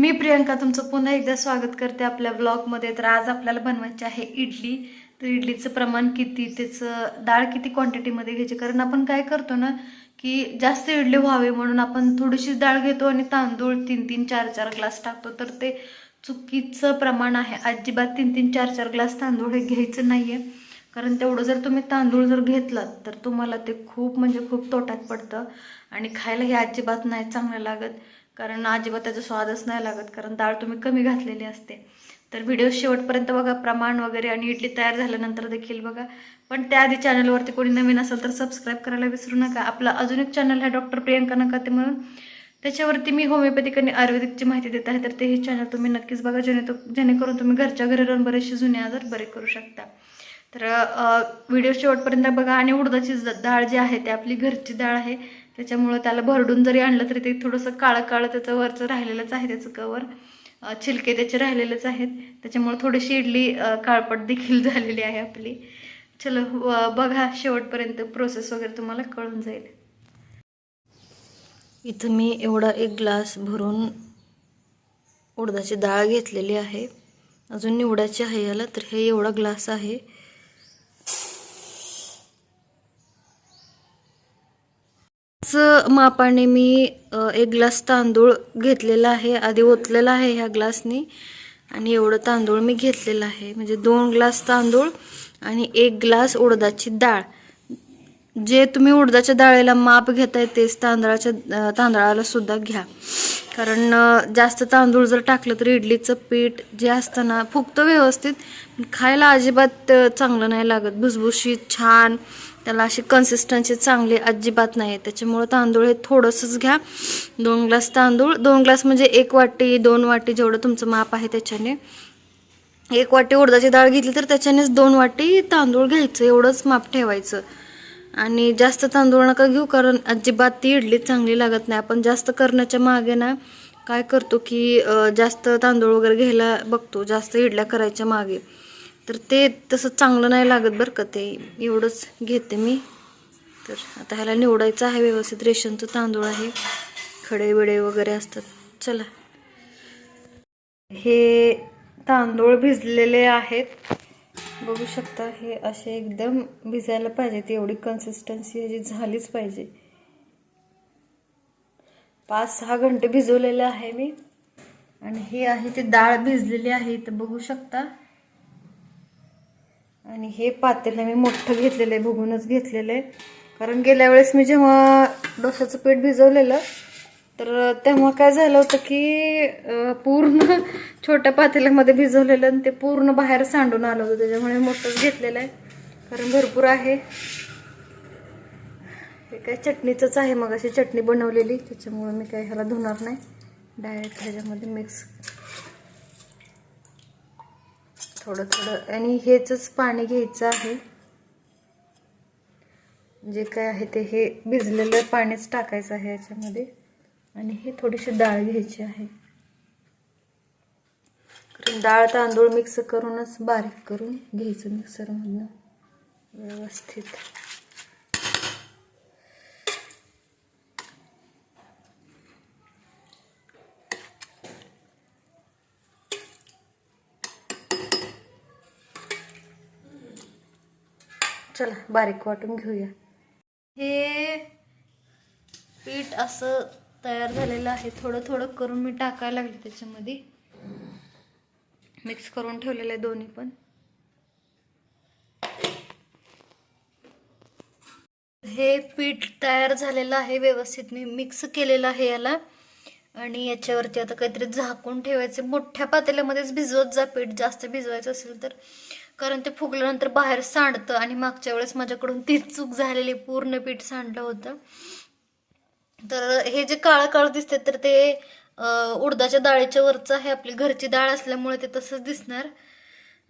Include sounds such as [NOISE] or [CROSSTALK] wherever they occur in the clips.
मी प्रियंका तुमचं पुन्हा एकदा स्वागत करते आपल्या ब्लॉगमध्ये तर आज आपल्याला बनवायची आहे इडली. तर इडलीचं प्रमाण किती त्याचं डाळ किती क्वांटिटीमध्ये घ्यायची? कारण आपण काय करतो ना की जास्त इडली व्हावी म्हणून आपण थोडीशी डाळ घेतो आणि तांदूळ तीन तीन चार चार ग्लास टाकतो. तर ते चुकीचं प्रमाण आहे. अजिबात तीन तीन चार चार ग्लास तांदूळ हे घ्यायचं नाही आहे कारण तेवढं जर तुम्ही तांदूळ जर घेतलात तर तुम्हाला ते खूप म्हणजे खूप तोट्यात पडतं. आणि खायला हे अजिबात नाही चांगलं लागत. कारण अजिबात त्याचा स्वादच नाही लागत कारण डाळ तुम्ही कमी घातलेली असते. तर व्हिडिओ शेवटपर्यंत बघा प्रमाण वगैरे आणि इडली तयार झाल्यानंतर देखील बघा. पण त्याआधी चॅनलवरती कोणी नवीन असेल तर सबस्क्राईब करायला विसरू नका. आपला अजून एक चॅनल आहे डॉक्टर प्रियंका नकाते म्हणून. त्याच्यावरती मी होमिओपॅथिक आणि आयुर्वेदिकची माहिती देत आहे तर ते हे चॅनल तुम्ही नक्कीच बघा जेणे जेणेकरून तुम्ही घरच्या घरी राहून बरेचसे जुने आजार बरे करू शकता. तर व्हिडिओ शेवटपर्यंत बघा. आणि उडदाची ज- डाळ जी आहे ती आपली घरची डाळ आहे. त्याच्यामुळं त्याला भरडून जरी आणलं तरी ते थोडंसं काळं काळं त्याचं वरचं राहिलेलंच आहे त्याचं कवर. छिलके त्याचे राहिलेलेच आहेत. त्याच्यामुळे थोडीशी इडली काळपट देखील [LAUGHS] झालेली आहे आपली. चलो बघा शेवटपर्यंत प्रोसेस वगैरे तुम्हाला कळून जाईल. इथं मी एवढा एक ग्लास भरून उडदाची डाळ घेतलेली आहे. अजून निवडायची आहे याला तर हे एवढा ग्लास आहे. च मापाने मी एक ग्लास तांदूळ घेतलेला आहे. आधी ओतलेला आहे ह्या ग्लासनी आणि एवढं तांदूळ मी घेतलेलं आहे. म्हणजे दोन ग्लास तांदूळ आणि एक ग्लास उडदाची डाळ. जे तुम्ही उडदाच्या डाळीला माप घेताय तेच तांदळाच्या तांदळाला सुद्धा घ्या. कारण जास्त तांदूळ जर टाकलं तर इडलीचं पीठ जे असतं ना फुगतं व्यवस्थित खायला अजिबात चांगलं नाही लागत. भुसभुशीत छान त्याला अशी कन्सिस्टन्सी चांगली अजिबात नाही. त्याच्यामुळं तांदूळ हे थोडंसंच घ्या. दोन ग्लास तांदूळ दोन ग्लास म्हणजे एक वाटी दोन वाटी जेवढं तुमचं माप आहे त्याच्याने. एक वाटी उडदाची डाळ घेतली तर त्याच्यानेच दोन वाटी तांदूळ घ्यायचं एवढंच माप ठेवायचं. आणि जास्त तांदूळ नका घेऊ कारण अजिबात ती इडली चांगली लागत नाही. आपण जास्त करण्याच्या मागे ना काय करतो की जास्त तांदूळ वगैरे घ्यायला बघतो जास्त इडल्या करायच्या मागे. तर ते तसं चांगलं नाही लागत बरं का ते. एवढंच घेते मी. तर आता ह्याला निवडायचं आहे व्यवस्थित. रेशनचं तांदूळ आहे. खडे बिडे वगैरे असतात. चला. हे तांदूळ भिजलेले आहेत. बघू शकता हे असे एकदम भिजायला पाहिजेत एवढी कन्सिस्टन्सी ह्याची झालीच पाहिजे. पाच सहा घंटे भिजवलेले आहे मी. आणि हे आहे ते डाळ भिजलेली आहे तर बघू शकता. आणि हे पातेलं मी मोठं घेतलेलं आहे बघूनच घेतलेलं आहे. कारण गेल्या वेळेस मी जेव्हा डोशाचं पीठ भिजवलेलं तर तेव्हा काय झालं होतं की पूर्ण [LAUGHS] छोट्या पातेल्यामध्ये भिजवलेलं आणि ते पूर्ण बाहेर सांडून आलं होतं. त्याच्यामुळे मोठंच घेतलेलं आहे. कारण भरपूर आहे. हे काय चटणीचंच आहे मग अशी चटणी बनवलेली. त्याच्यामुळे मी काय ह्याला धुणार नाही. डायरेक्ट ह्याच्यामध्ये मिक्स. थोडं थोडं. आणि हेच पाणी घ्यायचं आहे. जे काय आहे ते हे भिजलेलं पाणीच टाकायचं आहे याच्यामध्ये आणि हे थोडीशी डाळ घ्यायची आहे. कारण डाळ तांदूळ मिक्स करूनच बारीक करून घ्यायचं मिक्सरमधनं व्यवस्थित. चला बारीक वाटून घेऊया. हे पीठ असं तयार झालेलं आहे. थोडं थोडं करून मी टाकायला लागले त्याच्यामध्ये. मिक्स करून ठेवलेलं आहे दोन्ही पण. हे पीठ तयार झालेलं आहे व्यवस्थित. मी मिक्स केलेलं आहे याला. आणि याच्यावरती आता काहीतरी झाकून ठेवायचे. मोठ्या पातेल्यामध्येच भिजवत जा पीठ. जास्त भिजवायचं असेल तर. कारण ते फुगल्यानंतर बाहेर सांडतं. आणि मागच्या वेळेस माझ्याकडून तीच चूक झालेली. पूर्ण पीठ सांडलं होतं. तर हे जे काळं काळं दिसते तर ते उडदाच्या डाळीच्या वरचं आहे. आपली घरची डाळ असल्यामुळे ते तसंच दिसणार.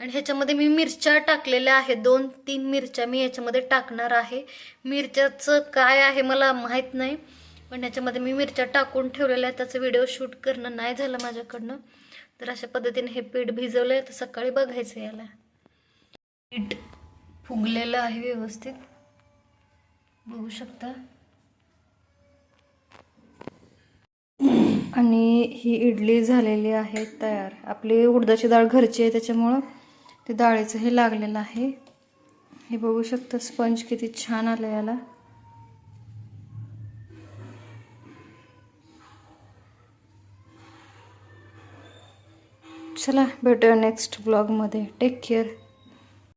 आणि ह्याच्यामध्ये मी मिरच्या टाकलेल्या आहेत. दोन तीन मिरच्या मी याच्यामध्ये टाकणार आहे. मिरच्याचं काय आहे मला माहीत नाही पण ह्याच्यामध्ये मी मिरच्या टाकून ठेवलेल्या आहेत. त्याचं व्हिडिओ शूट करणं नाही झालं माझ्याकडनं. तर अशा पद्धतीने हे पीठ भिजवलं आहे तर सकाळी बघायचं याला. पीठ फुगलेलं आहे व्यवस्थित. बघू शकता. आणि ही इडली झालेली आहे तयार. आपली उडदाची डाळ घरची आहे त्याच्यामुळं ते डाळीचं हे लागलेलं आहे. हे बघू शकता स्पंज किती छान आलं याला. चला भेटूया नेक्स्ट ब्लॉगमध्ये टेक केअर